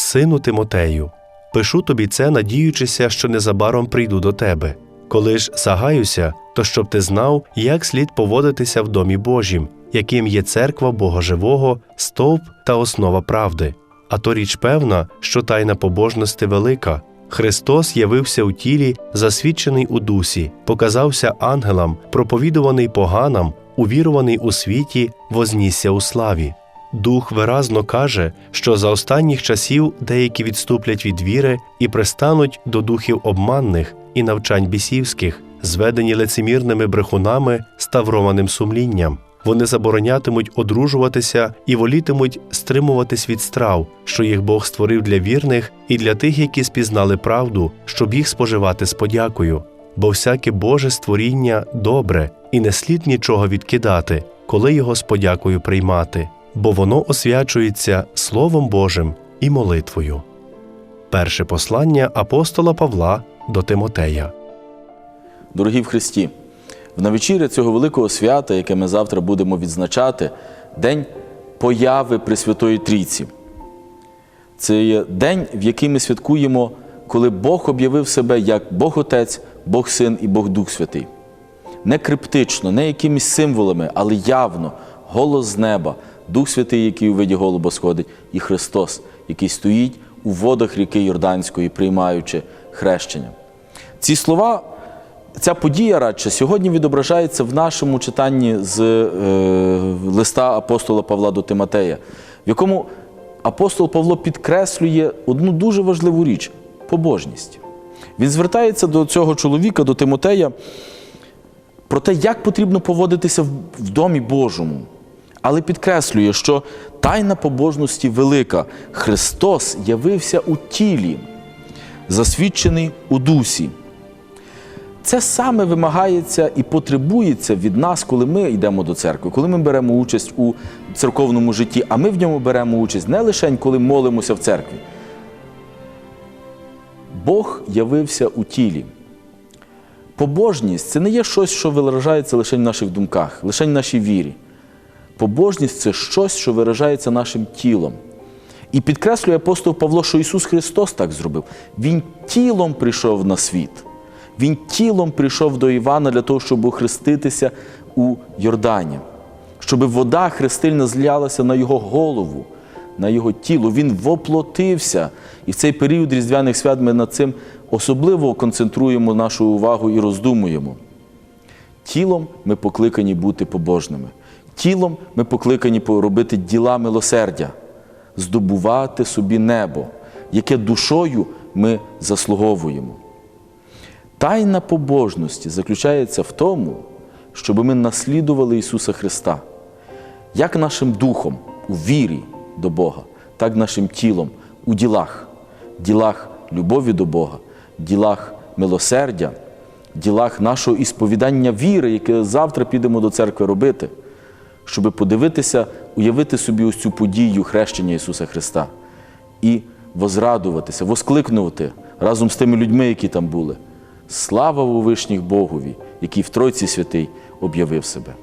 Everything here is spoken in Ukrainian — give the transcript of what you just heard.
Сину Тимотею, пишу тобі це, надіючися, що незабаром прийду до тебе. Коли ж загаюся, то щоб ти знав, як слід поводитися в домі Божім, яким є церква Бога Живого, стовп та основа правди. А то річ певна, що тайна побожності велика. Христос явився у тілі, засвідчений у дусі, показався ангелам, проповідуваний поганам, увіруваний у світі, вознісся у славі. Дух виразно каже, що за останніх часів деякі відступлять від віри і пристануть до духів обманних і навчань бісівських, зведені лицемірними брехунами, ставрованим сумлінням. Вони заборонятимуть одружуватися і волітимуть стримуватись від страв, що їх Бог створив для вірних і для тих, які спізнали правду, щоб їх споживати з подякою. Бо всяке Боже створіння добре, і не слід нічого відкидати, коли його з подякою приймати, бо воно освячується Словом Божим і молитвою. Перше послання апостола Павла до Тимотея. Дорогі в Христі, в навечіря цього великого свята, яке ми завтра будемо відзначати, день появи Пресвятої Трійці. Це є день, в який ми святкуємо, коли Бог об'явив себе як Бог Отець, Бог Син і Бог Дух Святий. Не криптично, не якимись символами, але явно, голос з неба, Дух Святий, який у виді голуба сходить, і Христос, який стоїть у водах ріки Йорданської, приймаючи хрещення. Ці слова, ця подія радше сьогодні відображається в нашому читанні з е, листа апостола Павла до Тимотея, в якому апостол Павло підкреслює одну дуже важливу річ побожність. Він звертається до цього чоловіка, до Тимотея, про те, як потрібно поводитися в- домі Божому. Але підкреслює, що тайна побожності велика. Христос явився у тілі, засвідчений у дусі. Це саме вимагається і потребується від нас, коли ми йдемо до церкви, коли ми беремо участь у церковному житті, а ми в ньому беремо участь не лише коли молимося в церкві. Бог явився у тілі. Побожність це не є щось, що виражається лише в наших думках, лише в нашій вірі. Побожність це щось, що виражається нашим тілом. І підкреслює апостол Павло, що Ісус Христос так зробив. Він тілом прийшов на світ. Він тілом прийшов до Івана для того, щоб охреститися у Йордані, щоб вода хрестильна злялася на його голову, на його тіло. Він воплотився. І в цей період Різдвяних свят ми над цим особливо концентруємо нашу увагу і роздумуємо. Тілом ми покликані бути побожними. Тілом ми покликані робити діла милосердя, здобувати собі небо, яке душою ми заслуговуємо. Тайна побожності заключається в тому, щоб ми наслідували Ісуса Христа, як нашим духом у вірі до Бога, так нашим тілом у ділах, ділах любові до Бога, ділах милосердя, ділах нашого ісповідання віри, яке завтра підемо до церкви робити, щоб подивитися, уявити собі ось цю подію хрещення Ісуса Христа і возрадуватися, воскликнути разом з тими людьми, які там були. Слава у вишніх Богові, який в Тройці Святий об'явив себе.